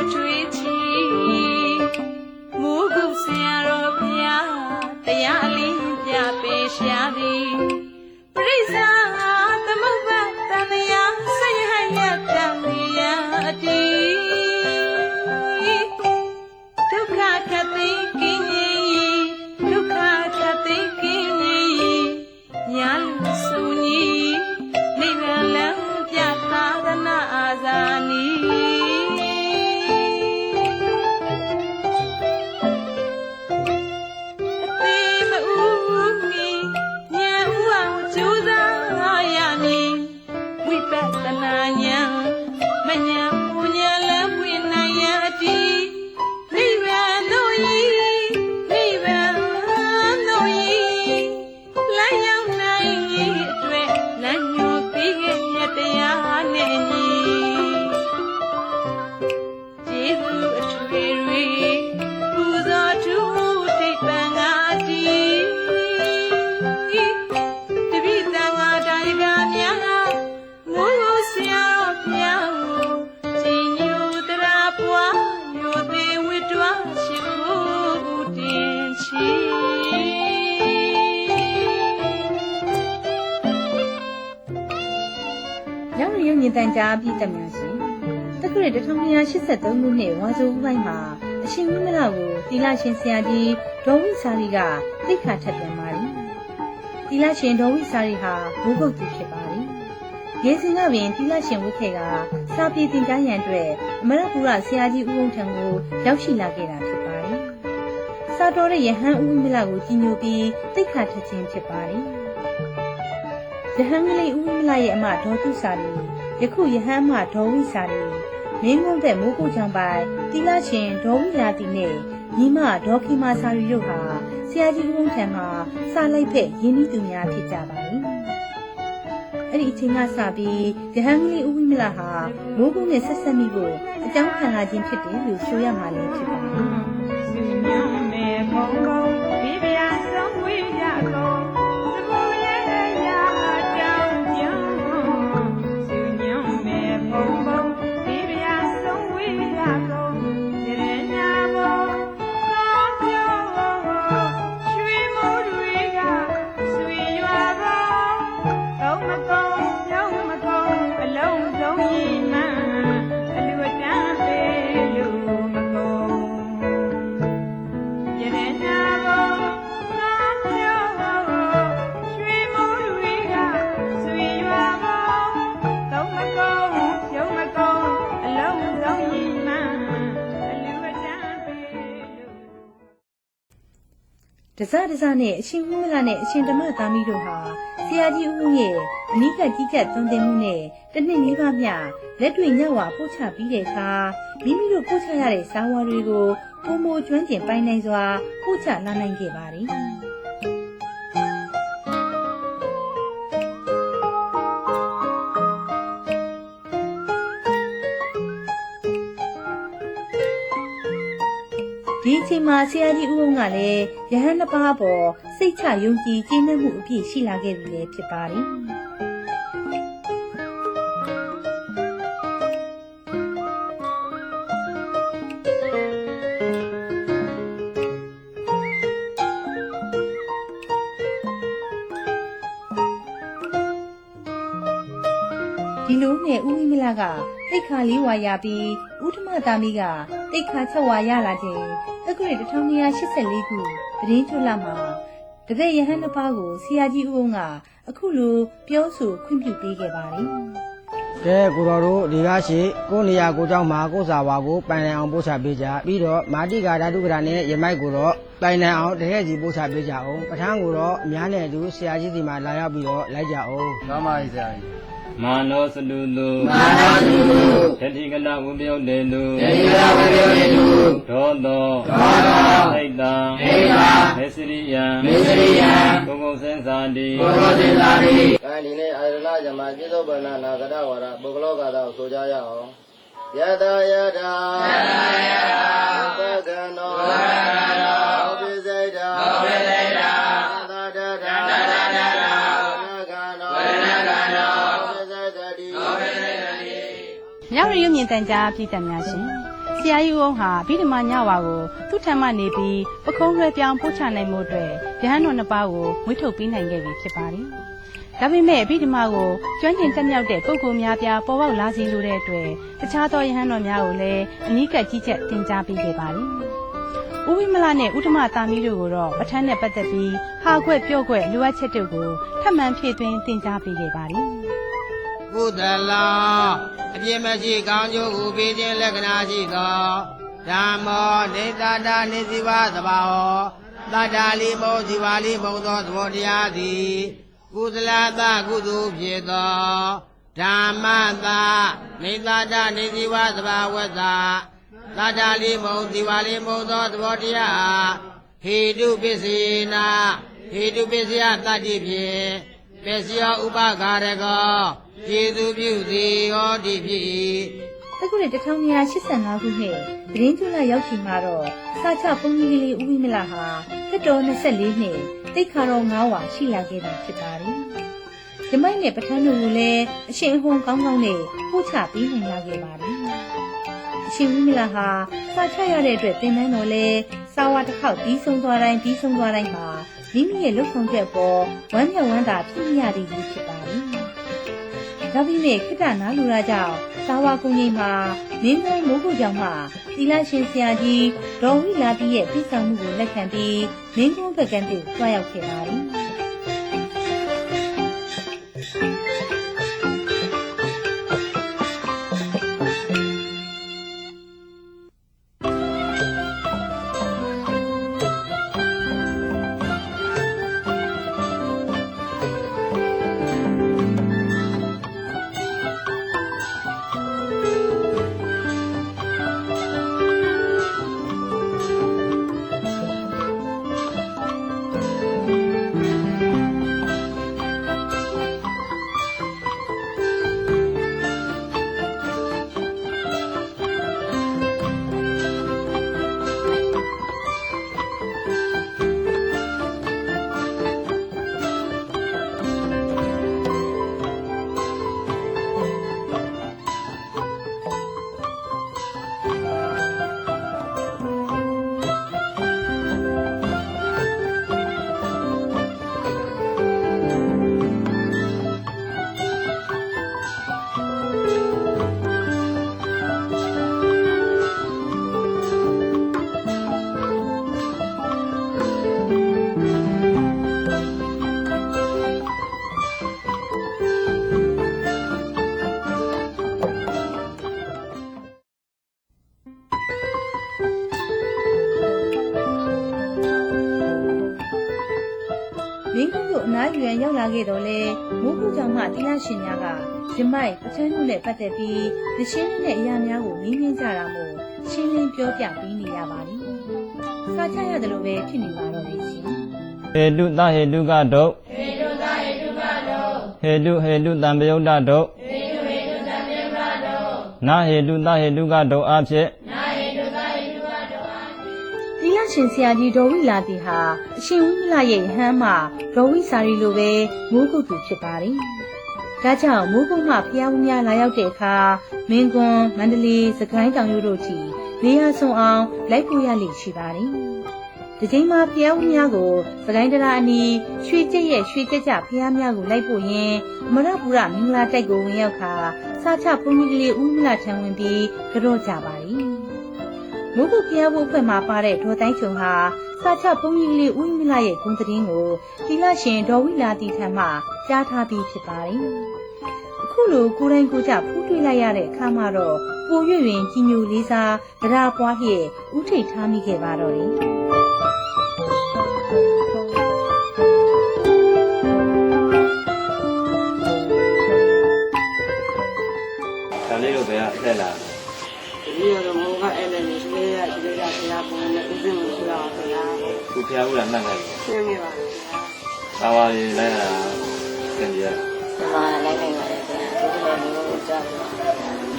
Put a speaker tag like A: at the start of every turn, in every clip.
A: အ မဉ ကြားပြည်သ
B: က်များရှင်တက္ကရာ1283ခုနှစ်ဝါဆိုဦးပိုင်းမှာအရှင်ဝိမလကိုတီလာရှင်ဆရာကြီးဒေါ်ဝိစာရီကသိခါထပ်ပြန်ပါသည်တီလာရှင်ဒေါ်ဝိစာရီဟာဘိုးဘုတ်သူဖြစ်ပါသည်ရေစင်ကပင်တီလာရှင်ဝိခေကစာပြေတင်ကြားရန်အတွက်အမရပူရဆရာကြီးဦးုံထံကိုရောက်ရှိလာခဲ့တာဖြစ်ပါတယ်စာတော်ရဲ့ယဟန်ဦးဝိမလကိုကြီးညိုပြီးသိခါထပ်ခြင်းဖြစ်ပါတယ်ယဟန်ကလေးဦးဝိမလရဲ့အမဒေါ်သူစာရီ ယခုယဟန်မဒေါ်ဝိစာရီမင်းငုံတဲ့မိုးကုချောင်းပိုင်တီလာရှင်ဒေါ်ဝိလာတီနဲ့ညီမဒေါ်ခိမာစာရီတို့ဟာဆရာကြီးဦးုံထံမှာစာလိုက်ဖက်ရင်းနှီးသူများဖြစ်ကြပါသည်အဲ့ဒီအချိန်ကစပြီးယဟန်ကလေးဦးဝိမလဟာမိုးကုနဲ့ဆက်ဆက်မိဖို့အကြောင်းခံလာခြင်းဖြစ်တယ်လို့ဆိုရမှာလည်းဖြစ်ပါတယ်
A: တစတစနဲ့အ
B: ရှင်ဝိမလနဲ့အရှင်ဓမ္မသာမီတို့ဟာဆရာကြီးဦးဦးရဲ့အနိကကြီးကပ်သွန်သင်မှုနဲ့တစ်နှစ်လေးပါးမျှလက်တွေ့ညဝပို့ချပြီးတဲ့အခါမိမိတို့ပို့ချရတဲ့စာဝါတွေကိုပုံမကျွမ်းကျင်ပိုင်နိုင်စွာပို့ချလာနိုင်ခဲ့ပါတယ် ချိန်မှာဆရာကြီးဦးဦးကလည်းယဟန်နှစ်ပါးပေါ်စိတ်ချယုံကြည်ကျေနပ်မှုအပြည့်ရှိလာခဲ့ပြီလည်းဖြစ်ပါတယ်။ဒီလိုနဲ့ဦးဝိမလကတိတ်ခါလေးဝါရပြီးဥထမတာမီကတိတ်ခါချက်ဝါရလာခြင်း တက္ကရာ1284ခုသတင်းချွတ်လာမှာတပည့်ယဟန်နှစ်ပါးကိုဆရာကြီးဦးုံကအခုလိုပြောဆိုခွင့်ပြုပေးခဲ့ပါတယ်
C: ကဲကိုတော်တို့ဒီကားရှိကိုနေရာကိုเจ้าမှာကိုစာဝါကိုပိုင်နိုင်အောင်ပို့ချပေးကြပြီးတော့မာတိကာဓာတုကရာနဲ့ရမိုက်ကိုတော့ပိုင်နိုင်အောင်တကယ်စီပို့ချပေးကြအောင်ပဋ္ဌာန်းကိုတော့အများနဲ့အတူဆရာကြီးစီမှာလာရောက်ပြီးတော့လိုက်ကြအောင်
D: ကောင်းပါပြီဆရာကြီး
E: မာနောစလူလူ
D: မာနောစလူလူ
E: တတိကလဝိပယုတ်တေလူ
D: တေယဝေယောတေလူ
E: ဒောသော
D: ဒေါသော
E: ဟိတံ
D: ဟိတံ
E: မေစရိယံ
D: မေစရိယံ
E: ကုံကုံစင်္သာတိ
D: ဘောရောသင်္သာတိ
C: အဲဒီနေ့အာရဏဇမပြစ္ဆုတ်ပဏနာဂတဝါဒပုဂ္ဂလောကတာကိုဆိုကြရအောင်ယတာယတာယတာယတာဘဂံနောဘဂံနောဘိစိတ်တာဘိစိတ်တာ
B: ရရုံမြင့်တန်ကြားပြည်သက်များရှင်ဆ
F: ဆရာကြီးဦးအောင်ဟာဗိဓမာညဝါကိုသူ့ထံမှနေပြီးပခုံးလွှဲပြောင်းပို့ချနိုင်မှုအတွက်ရဟန်းတော်နှစ်ပါးကိုမွေးထုတ်ပေးနိုင်ခဲ့ပြီဖြစ်ပါတယ်။ဒါပေမဲ့ဗိဓမာကိုကျွမ်းကျင်တက်မြောက်တဲ့ပုဂ္ဂိုလ်များပြားပေါ်ပေါက်လာစေလိုတဲ့အတွက်တခြားသောရဟန်းတော်များကိုလည်းအနီးကပ်ကြီးချက်တင် जा ပေးခဲ့ပါတယ်။ဦးဝိမလနဲ့ဥဒ္ဓမတာမီတို့ကိုတော့ပဋ္ဌာန်းနဲ့ပတ်သက်ပြီးဟာခွက်ပြော့ခွက်လိုအပ်ချက်တို့ကိုထပ်မံဖြည့်သွင်းတင် जा ပေးခဲ့ပါတယ်။
G: ကုသလောအပြစ်မရှိကောင်းကျိုးကိုပေးခြင်းလက္ခဏာရှိသောဓမ္မောနေတတာနေစီဝသဘာဝတတ္တာလိမောဇီဝလိမုံသောသဘောတရားသည်ကုသလတကုသိုလ်ဖြစ်သောဓမ္မတာနေတတာနေစီဝသဘာဝတ္တတတ္တာလိမုံဇီဝလိမုံသောသဘောတရားဟေတုပစ္စေနာဟေတုပစ္စယတတ္တိဖြင့် ပစ္စယောဥပဂါရကောကျေသူပြုသည်ဟောတိဖြစ်၏
B: တက္ကရာ1285ခုနှစ်သတင်းကျွလရောက်ချိန်မှာတော့စာချဘုန်းကြီးကလေးဦးဝိမလဟာသက်တော်24နှစ်တိတ်ခါတော်9ဝါရှိလာခဲ့ပြီဖြစ်ပါတယ်။ဓမ္မိုက်နဲ့ပဋ္ဌာန်းတို့ကိုလည်းအရှင်အဟုန်ကောင်းကောင်းနဲ့ပို့ချပေးနိုင်လာခဲ့ပါတယ်။အရှင်ဝိမလဟာစာချရတဲ့အတွက်သင်တန်းတော်လဲစာဝါတစ်ခေါက်ပြီးဆုံးသွားတိုင်းပြီးဆုံးသွားတိုင်းမှာမိမိရဲ့လှုပ်ဆောင်ချက်ပေါ်ဝမ်းမြောက်ဝမ်းသာဖြစ်ရသည်ကြီးဖြစ်ပါတယ်။ဒါပေမဲ့ခိတ္တနာလူရာကြောင့်သာဝကုန်းကြီးမှာမင်းသားမိုးကုကြောင့်မှသီလရှင်ဆရာကြီးဒေါ်ဝိလာတိရဲ့ပြဆောင်မှုကိုလက်ခံပြီးမင်းကုန်းဘက်ကန်းသို့တွားရောက်ခဲ့ပါသည် မင်းကုန်းတို့အနားယူရန်ရောက်လာခဲ့တော့လေမိုးကုကြောင့်မှသီလရှင်များကရမိုက်ပဋ္ဌာန်းမှုနဲ့ပတ်သက်ပြီးသရှင်းနဲ့အရာများကိုနင်းနှင်းကြတာမို့ရှင်းလင်းပြောပြပေးနေရပါလိမ့်။စာချရတယ်လို့ပဲဖြစ်နေပါတော့လေရှင်။
E: ဟေတုသဟေတုကဒုဟေတုသဟေတုကဒုဟေတုဟေတုတံပယုတ်တဒုဟေတုဟေတုတံပယုတ်တဒုနာဟေတုသဟေတုကဒုအဖြစ်
B: သီလ ရှင်ဆရာကြီးဒေါ်ဝိလာတိဟာအရှင်ဝိမလရဲ့ယဟန်းမှာဒေါ်ဝိစာရီလိုပဲမိုးကုတ်သူဖြစ်ပါတယ်။ဒါကြောင့်မိုးကုတ်မှဖျားဦးများလာရောက်တဲ့အခါမင်းကွန်းမန္တလေးစကိုင်းတောင်ရိုးတို့ချီနေရာဆုံအောင်လိုက်ပို့ရလိမ့်ရှိပါတယ်။ဒီချိန်မှာဖျားဦးများကိုစကိုင်းတရာအနီးရွှေကျက်ရဲ့ရွှေကျက်ကြဖျားများကိုလိုက်ပို့ရင်းအမရပူရမင်္ဂလာတိုက်ကိုဝင်ရောက်ခါစာချဘုန်းကြီးကလေးဦးမလထံဝင်ပြီးကြော့ကြပါတယ်။ မိုးကုတ်ဖျားဖို့အဖွဲ့မှာပါတဲ့ဒေါ်တိုင်းချုံဟာစာချဘုန်းကြီးကလေးဦးမိလာရဲ့ဂုဏ်သတင်းကိုသီလရှင်ဒေါ်ဝိလာတီထံမှကြားထားပြီးဖြစ်ပါတယ်။အခုလိုကိုယ်တိုင်ကိုယ်ကျဖူးတွေ့လိုက်ရတဲ့အခါမှာတော့ပိုရွရင်ကြီးညိုလေးစားတရားပွားလျက်ဥထိတ်ထားမိခဲ့ပါတော့တယ်။
E: ဖျားဦးလာမှတ်ခဲ့ပြီ
H: ရှင်းနေပါလားဆရာ
E: သာဝါလေးလိုက်လာသင်ပြရ
H: ဆရာလိုက်နိုင်ပါလေဆရာဒီလိုမျိုးကိုကြားပါ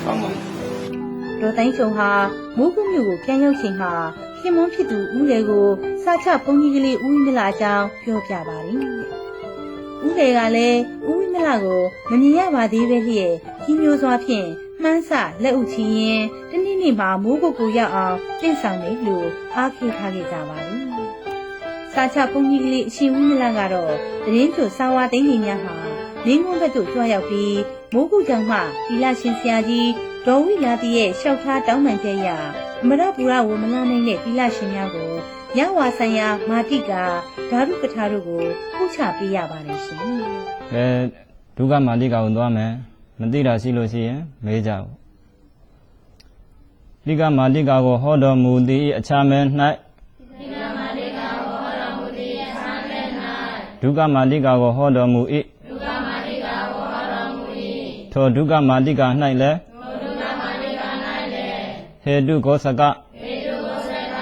E: ကောင်းပါ
B: ဒေါ်တိုင်းချုံဟာမိုးကုတ်မြို့ကိုပြန်ရောက်ချိန်မှာခင်မွန်းဖြစ်သူဦးလေကိုစာချဘုန်းကြီးကလေးဦးဝိမလအကြောင်းပြောပြပါတယ်။ဦးလေကလည်းဦးဝိမလကိုမမြင်ရပါသေးပဲလျက်ကြီးမျိုးစွာဖြင့်မမှန်းဆလက်ဥချီရင်တနေ့နေ့မှာမိုးကုတ်ကိုရောက်အောင်တင့်ဆောင်တယ်လို့အားခေထားခဲ့ကြပါလိမ့် စာချဘုန်းကြီးကလေးအရှင်ဝိမလကတော့တရင်ချိုစာဝါသိန်းကြီးများမှာလင်းကုန်းဘက်သို့ကြွားရောက်ပြီးမိုးကုတ်ကြောင့်မှဒီလရှင်ဆရာကြီးဒေါ်ဝိလာတီရဲ့လျှောက်ထားတောင်းပန်ချက်အရအမရပူရဝမလာနိုင်တဲ့ဒီလရှင်များကိုရဝါဆိုင်ရာမာတိကာဓာတုပထာတို့ကိုပို့ချပေးရပါတယ်ရှင်
E: ကဲဒုက္ခမာတိကကိုသွားမယ်မသိတာရှိလို့ရှိရင်မေးကြဘူးဒီကမာတိကကိုဟောတော်မူသည့်အခြားမဲ၌ ဒုက္ခမာတိကကိုဟောတော်မူ၏ဒုက္ခမာတိကကိုဟောတော်မူ၏ထိုဒုက္ခမာတိက၌လည်းထိုဒုက္ခမာတိက၌လည်းဟေတုကောစကဟေတုကောစက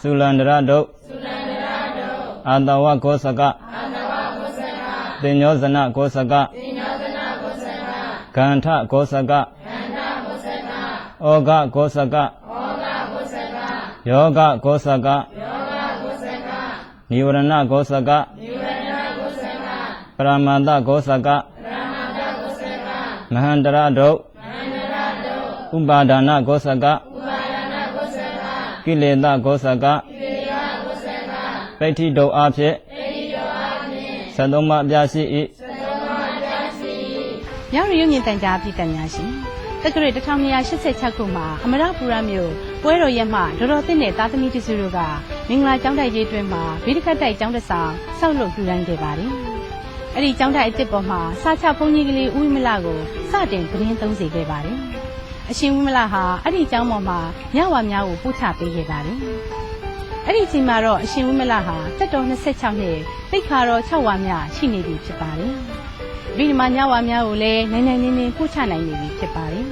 E: သုလန္ဒရဒုသုလန္ဒရဒုအာတဝကောစကအာတဝကောစကတင်ညောဇနကောစကတင်ညောဇနကောစကဂန္ထကောစကဂန္ထကောစကဩဃကောစကဩဃကောစကယောဂကောစကယောဂကောစကနိဝရဏကောစကနိဝရဏကောစက ပရမန္တကောစကပရမန္တကောစကမဟန္တရဒုမဟန္တရဒုဥပါဒနာကောစကဥပါဒနာကောစကကိလေသာကောစကကိလေသာကောစကပိဋ္ဌိတုအဖြစ်ပိဋ္ဌိတုအဖြစ်သတ္တမအပြာရှိ၏သတ္တမအပြာရှိ
F: မြောက်ရရုံမြင့်တန်ကြားပြည်သက်များရှင်တက္ကရာ1286ခုမှာအမရပူရမြို့ပွဲတော်ရက်မှဒေါ်တော်သစ်နဲ့သားသမီးတစုတို့ကမင်္ဂလာကျောင်းတိုက်ရေးတွင်မှာဗိဒကတ်တိုက်ကျောင်းတစ်ဆောင်ဆောက်လုပ်ထူထောင်ခဲ့ပါတယ်။ အဲ့ဒီကျောင်းတိုက်အစ်စ်ပေါ်မှာစာချဘုန်းကြီးကလေးဦးဝိမလကိုစတင်သတင်းသုံးစေခဲ့ပါတယ်။အရှင်ဝိမလဟာအဲ့ဒီကျောင်းပေါ်မှာညဝါများကိုပို့ချပေးခဲ့ပါတယ်။အဲ့ဒီအချိန်မှာတော့အရှင်ဝိမလဟာတက်တော်26နှစ်တိတ်ခါတော်6ဝါများရှိနေပြီဖြစ်ပါတယ်။ဒီမှာညဝါများကိုလည်းနိုင်နိုင်နေနေပို့ချနိုင်နေပြီဖြစ်ပါတယ်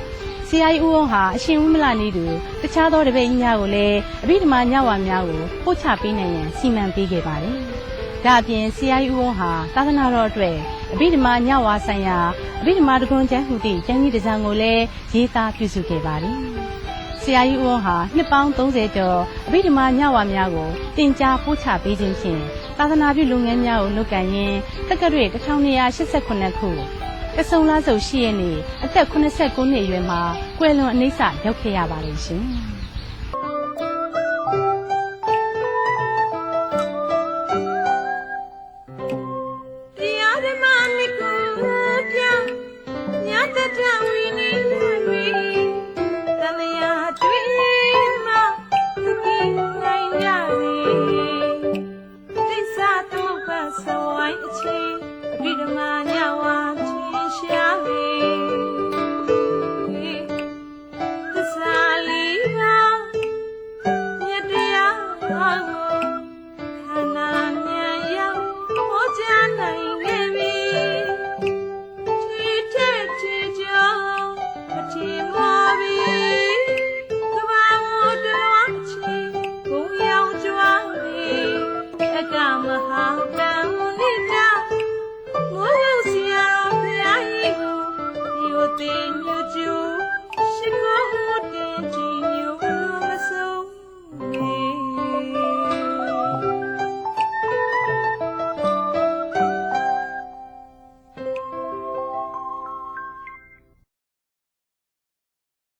F: ။ဆရာကြီးဦးဝန်းဟာအရှင်ဝိမလနေသူတခြားသောတပည့်ကြီးများကိုလည်းအဘိဓမ္မာညဝါများကိုပို့ချပေးနိုင်ရန်စီမံပေးခဲ့ပါတယ်။ ဒါအပြင်ဆရာကြီးဦးဝန်းဟာသာသနာတော်အတွက်အဘိဓမ္မာညဝါဆိုင်ရာအဘိဓမ္မာတကွန်ကျမ်းဟူသည့်ကျမ်းကြီးတစ်စောင်ကိုလည်းရေးသားပြုစုခဲ့ပါတယ်။ဆရာကြီးဦးဝန်းဟာနှစ်ပေါင်း30ကျော်အဘိဓမ္မာညဝါများကိုတင် जा ပို့ချပေးခြင်းဖြင့်သာသနာပြုလုပ်ငန်းများကိုလုပ်ကိုင်ရင်းတက္ကရာ1288ခုကဆုံလားစုပ်ရှိရနေအသက်89နှစ်အရွယ်မှာကွယ်လွန်အနိစ္စရောက်ခဲ့ရပါတယ်ရှင်။
A: ဝို